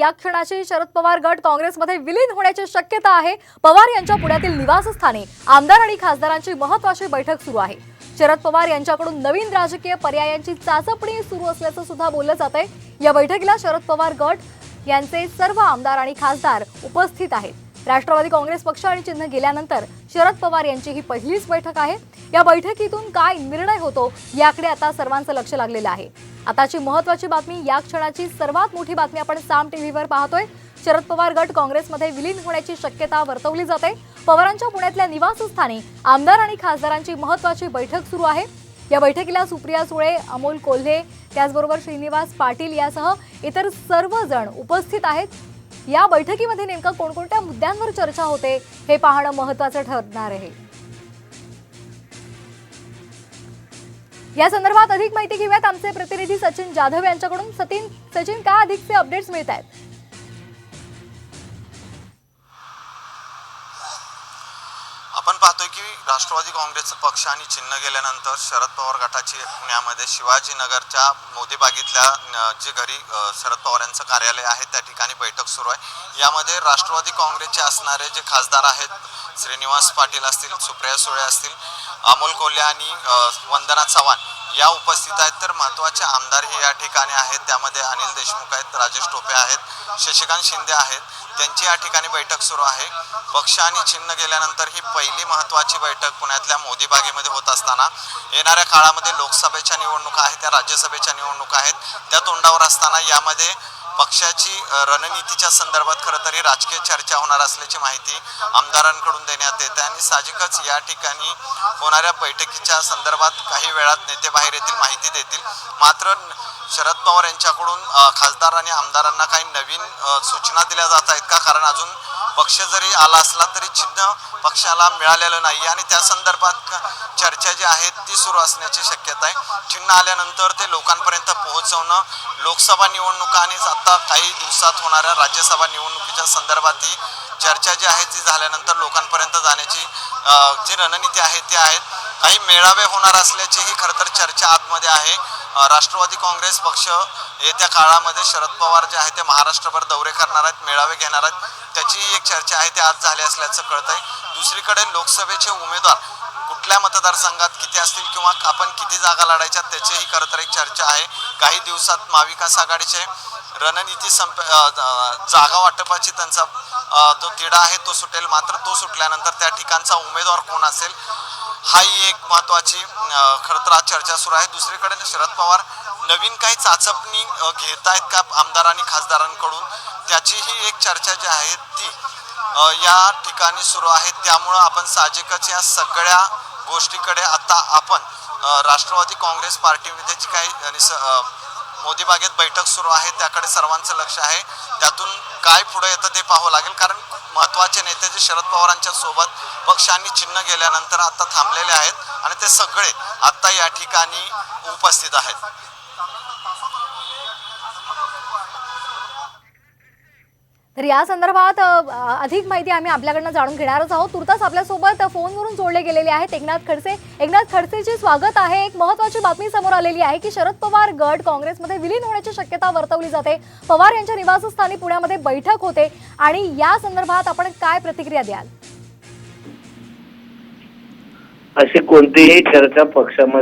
या क्षणाची शरद पवार गट काँग्रेसमध्ये विलीन होण्याची शक्यता आहे. पवार यांच्या पुण्यातील निवासस्थानी आमदार आणि खासदारांची महत्वाची बैठक सुरू आहे. शरद पवार यांच्याकडून नवीन राजकीय पर्यायांची चाचपणी सुरू असल्याचं सुद्धा बोललं जात आहे या बैठकीला शरद पवार गट यांचे सर्व आमदार आणि खासदार उपस्थित आहेत. राष्ट्रवादी काँग्रेस पक्ष आणि चिन्ह गेल्यानंतर शरद पवार यांची ही पहिलीच बैठक आहे. या बैठकीतून काय निर्णय होतो याकडे आता सर्वांचं लक्ष लागलेलं आहे. आताची महत्वाची बातमी या क्षणाची सर्वात मोठी बातमी आपण साम टीव्हीवर पाहतोय. शरद पवार गट काँग्रेसमध्ये विलीन होण्याची शक्यता वर्तवली जाते. पवारांच्या पुण्यातल्या निवासस्थानी आमदार आणि खासदारांची महत्वाची बैठक सुरू आहे. या बैठकीला सुप्रिया सुळे अमोल कोल्हे त्याचबरोबर श्रीनिवास पाटील यासह इतर सर्वजण उपस्थित आहेत. या बैठकीमध्ये नेमका कोणकोणत्या मुद्द्यांवर चर्चा होते हे पाहणं महत्वाचं ठरणार आहे. या संदर्भात अधिक माहिती घेऊयात आमचे प्रतिनिधी सचिन जाधव यांच्याकडून. सचिन सचिन काय अधिकचे अपडेट्स मिळत आहेत पाहतोय की राष्ट्रवादी काँग्रेसचं पक्ष आणि चिन्ह गेल्यानंतर शरद पवार गटाची पुण्यामध्ये शिवाजीनगरच्या मोदीबागेतल्या जे घरी शरद पवार यांचं कार्यालय आहे त्या ठिकाणी बैठक सुरू आहे. यामध्ये राष्ट्रवादी काँग्रेसचे असणारे जे खासदार आहेत श्रीनिवास पाटील असतील सुप्रिया सुळे असतील अमोल कोल्हे आणि वंदना चव्हाण या उपस्थित आहेत तर महत्त्वाचे आमदार हे या ठिकाणी आहेत. त्यामध्ये अनिल देशमुख आहेत राजेश टोपे आहेत शशिकांत शिंदे आहेत. त्यांची या ठिकाणी बैठक सुरू आहे. पक्ष आणि चिन्ह गेल्यानंतर ही पहिली महत्त्वाची बैठक पुण्यातल्या मोदी बागेमध्ये होत असताना. येणाऱ्या काळामध्ये लोकसभेच्या निवडणुका आहेत त्या राज्यसभेच्या निवडणुका आहेत. त्या तोंडावर असताना यामध्ये पक्षाची रणनीतीच्या संदर्भात खरं तरी राजकीय चर्चा होणार असल्याची माहिती आमदारांकडून देण्यात येते आणि साहजिकच या ठिकाणी होणाऱ्या बैठकीच्या संदर्भात काही वेळात नेते बाहेर येतील माहिती देतील. मात्र शरद पवार यांच्याकडून खासदार आणि आमदारांना काही नवीन सूचना दिल्या जात आहेत का? कारण अजून पक्ष जरी आला असला तरी चिन्ह पक्षाला मिळालेलं नाही आणि त्या संदर्भात चर्चा जी आहे ती सुरू असण्याची शक्यता आहे. चिन्ह आल्यानंतर ते लोकांपर्यंत पोहोचवणं लोकसभा निवडणुका आणि आता काही दिवसात होणाऱ्या राज्यसभा निवडणुकीच्या संदर्भात ही चर्चा जी आहे ती झाल्यानंतर लोकांपर्यंत जाण्याची जी रणनीती आहे ती आहेत. काही मेळावे होणार असल्याची ही खरं तर चर्चा आतमध्ये आहे. राष्ट्रवादी काँग्रेस पक्ष येत्या काळामध्ये शरद पवार जे आहे ते महाराष्ट्रभर दौरे करणार आहेत मेळावे घेणार आहेत. त्याची एक चर्चा आहे ती आज झाली असल्याचं कळत आहे दुसरीकडे लोकसभेचे उमेदवार कुठल्या मतदारसंघात किती असतील किंवा आपण किती जागा लढायच्या त्याचीही खरं तर एक चर्चा आहे. काही दिवसात महाविकास आघाडीचे रणनीती संप जागा वाटपाची त्यांचा जो तिढा आहे तो सुटेल. मात्र तो सुटल्यानंतर त्या ठिकाणचा उमेदवार कोण असेल हाही एक महत्त्वाची खरं तर आज चर्चा सुरू आहे. दुसरीकडे शरद पवार नवीन काही चाचपणी घेत आहेत का आमदार आणि खासदारांकडून? त्याचीही एक चर्चा जी आहे ती या ठिकाणी सुरू आहे. त्यामुळं आपण साहजिकच या सगळ्या गोष्टीकडे आता आपण राष्ट्रवादी काँग्रेस पार्टीमध्ये जी काही निस- मोदी बागेत बैठक सुरू आहे त्याकडे सर्वांचं लक्ष आहे. त्यातून काय पुढे येतं ते पाहावं लागेल. कारण महत्त्वाचे नेते जे शरद पवारांच्या सोबत पक्ष आणि चिन्ह गेल्यानंतर आता थांबलेले आहेत आणि ते सगळे आता या ठिकाणी उपस्थित आहेत. तर या संदर्भात अधिक माहिती आम्ही आपल्याकडनं जाणून घेणारच आहोत. तुर्तास आपल्यासोबत फोनवरून जोडले गेलेले आहेत एकनाथ खडसे. एकनाथ खडसेचे स्वागत आहे. एक महत्वाची बातमी समोर आलेली आहे की शरद पवार गट काँग्रेसमध्ये विलीन होण्याची शक्यता वर्तवली जाते. पवार यांच्या निवासस्थानी पुण्यामध्ये बैठक होते. आणि या संदर्भात आपण काय प्रतिक्रिया द्याल? अशी कोणतीही चर्चा पक्षामध्ये